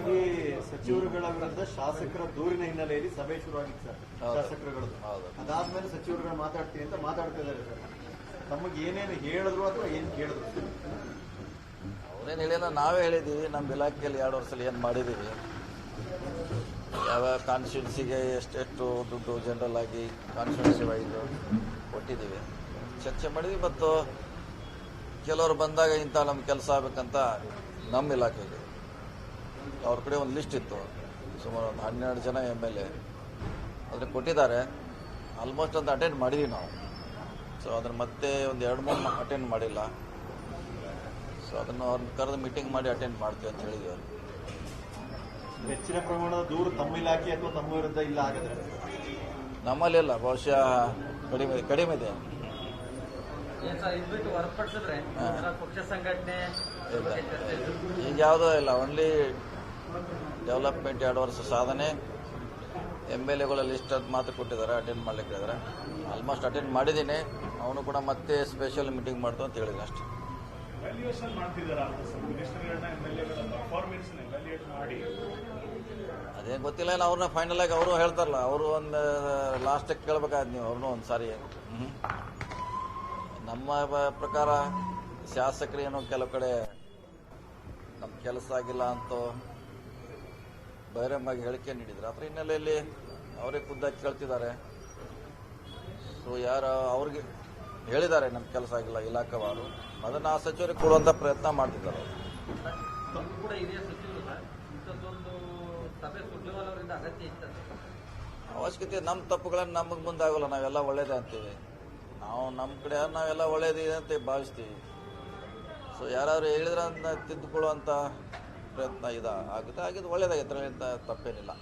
ಮುಖ್ಯವಾಗಿ ಸಚಿವರುಗಳ ವಿರುದ್ಧ ಶಾಸಕರ ದೂರಿನ ಹಿನ್ನೆಲೆಯಲ್ಲಿ ಸಭೆ ಶುರುವಾಗಿತ್ತು ಸರ್ ಶಾಸಕರುಗಳು ಶಾಸಕರುಗಳದ್ದು. ಅದಾದ್ಮೇಲೆ ಸಚಿವರುಗಳು ಮಾತಾಡ್ತೀನಿ ಅಂತ ಮಾತಾಡ್ತಾ ಇದ್ದಾರೆ ಸರ್. ತಮಗೆ ಏನೇನು ಹೇಳಿದ್ರು ಅಥವಾ ಏನ್ ಕೇಳಿದ್ರು? ಅವ್ರೇನು ಹೇಳಿಲ್ಲ ನಾವೇ ಹೇಳಿದೀವಿ. ನಮ್ಮ ಇಲಾಖೆಯಲ್ಲಿ ಎರಡು ವರ್ಷದಲ್ಲಿ ಏನು ಮಾಡಿದೀವಿ. ಯಾವ ಕಾನ್ಸ್ಟಿಟ್ಯೂನ್ಸಿಗೆ ಎಷ್ಟೆಷ್ಟು ದುಡ್ಡು ಜನರಲ್ ಆಗಿ ಕಾನ್ಸ್ಟಿಟ್ಯೂನ್ಸಿ ವೈಸ್ ಕೊಟ್ಟಿದ್ದೀವಿ ಚರ್ಚೆ ಮಾಡಿದ್ವಿ ಮತ್ತು ಕೆಲವರು ಬಂದಾಗ ಇಂಥ ನಮ್ಮ ಕೆಲಸ ಆಗಬೇಕಂತ ನಮ್ಮ ಇಲಾಖೆಗೆ. ಅವ್ರ ಕಡೆ ಒಂದು ಲಿಸ್ಟ್ ಇತ್ತು. ಸುಮಾರು ಒಂದು ಹನ್ನೆರಡು ಜನ ಎಂ ಎಲ್ ಎ ಅದನ್ನ ಕೊಟ್ಟಿದ್ದಾರೆ. ಆಲ್ಮೋಸ್ಟ್ ಅಂತ ಅಟೆಂಡ್ ಮಾಡಿದ್ವಿ ನಾವು. ಸೊ ಅದನ್ನು ಮತ್ತೆ ಒಂದು ಎರಡು ಮೂರು ಅಟೆಂಡ್ ಮಾಡಿಲ್ಲ. ಸೊ ಅದನ್ನು ಅವ್ರನ್ನ ಕರೆದು ಮೀಟಿಂಗ್ ಮಾಡಿ ಅಟೆಂಡ್ ಮಾಡ್ತೀವಿ ಅಂತ ಹೇಳಿದ್ವಿ ಅವರು. ಹೆಚ್ಚಿನ ಪ್ರಮಾಣದ ದೂರು ತಮ್ಮ ಇಲಾಖೆ ಅಥವಾ ತಮ್ಮ ವಿರುದ್ಧ ಇಲ್ಲ ಆಗಿದ್ರೆ ನಮ್ಮಲ್ಲಿ ಇಲ್ಲ. ಬಹುಶಃ ಕಡಿಮೆ ಕಡಿಮೆ ಇದೆ. ಈಗ ಯಾವುದೋ ಇಲ್ಲ. ಓನ್ಲಿ ಡೆವಲಪ್ಮೆಂಟ್ ಎರಡು ವರ್ಷ ಸಾಧನೆ. ಎಂ ಎಲ್ ಎಗಳ ಲಿಸ್ಟ್ ಅದು ಮಾತ್ರ ಕೊಟ್ಟಿದ್ದಾರೆ ಅಟೆಂಡ್ ಮಾಡ್ಲಿಕ್ಕೆ ಇದ್ದಾರೆ ಆಲ್ಮೋಸ್ಟ್ ಅಟೆಂಡ್ ಮಾಡಿದ್ದೀನಿ. ಅವನು ಕೂಡ ಮತ್ತೆ ಸ್ಪೆಷಲ್ ಮೀಟಿಂಗ್ ಮಾಡ್ತು ಅಂತ ಹೇಳಿದ್ರು ಅಷ್ಟೇ. ಅದೇನು ಗೊತ್ತಿಲ್ಲ ಏನು ಅವ್ರನ್ನ ಫೈನಲ್ ಆಗಿ ಅವರು ಹೇಳ್ತಾರಲ್ಲ ಅವರು ಒಂದು ಲಾಸ್ಟಿಗೆ ಕೇಳ್ಬೇಕಾದ್ ನೀವು ಅವ್ರನ್ನೂ ಒಂದು ಸಾರಿ. ನಮ್ಮ ಪ್ರಕಾರ ಶಾಸಕರು ಏನೋ ಕೆಲವು ಕಡೆ ನಮ್ಮ ಕೆಲಸ ಆಗಿಲ್ಲ ಅಂತ ಬಹಿರಂಗವಾಗಿ ಹೇಳಿಕೆ ನೀಡಿದ್ರು. ಅದರ ಹಿನ್ನೆಲೆಯಲ್ಲಿ ಅವರೇ ಖುದ್ದಾಗಿ ಕೇಳ್ತಿದ್ದಾರೆ. ಸೊ ಯಾರು ಅವ್ರಿಗೆ ಹೇಳಿದ್ದಾರೆ ನಮ್ಮ ಕೆಲಸ ಆಗಿಲ್ಲ ಇಲಾಖೆವಾರು ಅದನ್ನು ಆ ಸಚಿವರಿಗೆ ಕೊಡುವಂಥ ಪ್ರಯತ್ನ ಮಾಡ್ತಿದ್ದಾರೆ ಅವಶ್ಯಕತೆ ನಮ್ಮ ತಪ್ಪುಗಳನ್ನು ನಮಗೆ ಮುಂದಾಗಲ್ಲ ನಾವೆಲ್ಲ ಒಳ್ಳೇದೇ ಅಂತೀವಿ. ನಾವು ನಮ್ಮ ಕಡೆ ನಾವೆಲ್ಲ ಒಳ್ಳೇದಿದೆ ಅಂತ ಭಾವಿಸ್ತೀವಿ. ಸೊ ಯಾರಾದ್ರು ಹೇಳಿದ್ರೆ ಅದನ್ನ ತಿದ್ದುಕೊಳ್ಳುವಂಥ ಪ್ರಯತ್ನ ಇದ ಆಗುತ್ತೆ. ಆಗಿದ್ದು ಒಳ್ಳೇದಾಗಿತ್ತು ಅಂತ ತಪ್ಪೇನಿಲ್ಲ.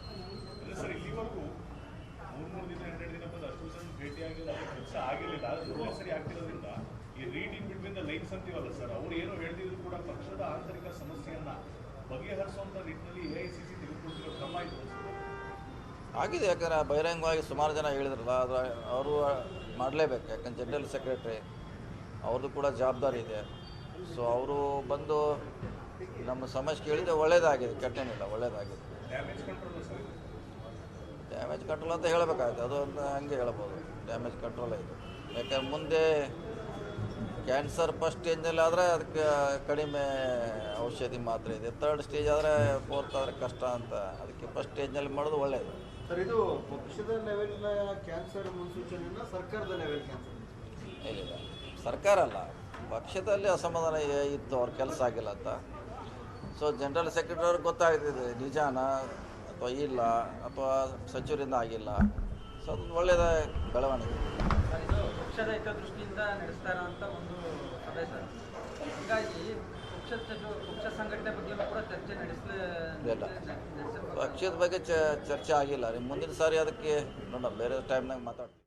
ಆಗಿದೆ ಯಾಕಂದ್ರೆ ಬಹಿರಂಗವಾಗಿ ಸುಮಾರು ಜನ ಹೇಳಿದ್ರಲ್ಲ ಆದ್ರೆ ಅವರು ಮಾಡಲೇಬೇಕು. ಯಾಕಂದ್ರೆ ಜನರಲ್ ಸೆಕ್ರೆಟ್ರಿ ಅವ್ರದ್ದು ಕೂಡ ಜವಾಬ್ದಾರಿ ಇದೆ. ಸೊ ಅವರು ಬಂದು ನಮ್ಮ ಸಮಸ್ಯೆ ಕೇಳಿದ್ರೆ ಒಳ್ಳೇದಾಗಿದೆ ಕೆಟ್ಟೇನಿಲ್ಲ ಒಳ್ಳೇದಾಗಿದೆ. Damage control sir. Damage control ಅಂತ ಹೇಳಬೇಕಾಯ್ತು ಅದು ಅಂತ ಹಂಗೆ ಹೇಳ್ಬೋದು. ಡ್ಯಾಮೇಜ್ ಕಂಟ್ರೋಲ್ ಆಯಿತು ಯಾಕಂದ್ರೆ ಮುಂದೆ ಕ್ಯಾನ್ಸರ್ ಫಸ್ಟ್ ಸ್ಟೇಜ್ನಲ್ಲಿ ಆದರೆ ಅದಕ್ಕೆ ಕಡಿಮೆ ಔಷಧಿ ಮಾತ್ರ ಇದೆ. ತರ್ಡ್ ಸ್ಟೇಜ್ ಆದರೆ ಫೋರ್ತ್ ಆದರೆ ಕಷ್ಟ ಅಂತ ಅದಕ್ಕೆ ಫಸ್ಟ್ ಸ್ಟೇಜ್ನಲ್ಲಿ ಮಾಡೋದು ಒಳ್ಳೆಯದು ಸರ್ ಇದು ಪಕ್ಷದ ಲೆವೆಲ್ನ ಕ್ಯಾನ್ಸರ್ ಮುನ್ಸೂಚನೆಯನ್ನು ಸರ್ಕಾರದ ಲೆವೆಲ್ ಕ್ಯಾನ್ಸರ್ ಇಲ್ಲ. ಸರ್ಕಾರ ಅಲ್ಲ ಪಕ್ಷದಲ್ಲಿ ಅಸಮಾಧಾನ ಇತ್ತು ಅವ್ರ ಕೆಲಸ ಆಗಿಲ್ಲ ಅಂತ. ಸೊ ಜನರಲ್ ಸೆಕ್ರೆಟರಿ ಅವ್ರಿಗೆ ಗೊತ್ತಾಗ್ತಿದೆ ನಿಜಾನ ಅಥವಾ ಇಲ್ಲ ಅಥವಾ ಸಚಿವರಿಂದ ಆಗಿಲ್ಲ. ಸೊ ಅದೊಂದು ಒಳ್ಳೆಯದ ಬೆಳವಣಿಗೆ. ಪಕ್ಷದ ಹಿತದೃಷ್ಟಿಯಿಂದ ನಡೆಸ್ತಾ ಇರೋಂಥ ಒಂದು ಸಭೆ ಸರ್. ಹೀಗಾಗಿ ಪಕ್ಷದ ಸಚಿವ- ಪಕ್ಷ ಸಂಘಟನೆ ಬಗ್ಗೆ ಕೂಡ ಚರ್ಚೆ ಪಕ್ಷದ ಬಗ್ಗೆ ಚರ್ಚೆ ಆಗಿಲ್ಲ. ರೀ ಮುಂದಿನ ಸಾರಿ ಅದಕ್ಕೆ ನೋಡೋಣ ಬೇರೆ ಟೈಮ್ನಾಗ ಮಾತಾಡ್ತೀವಿ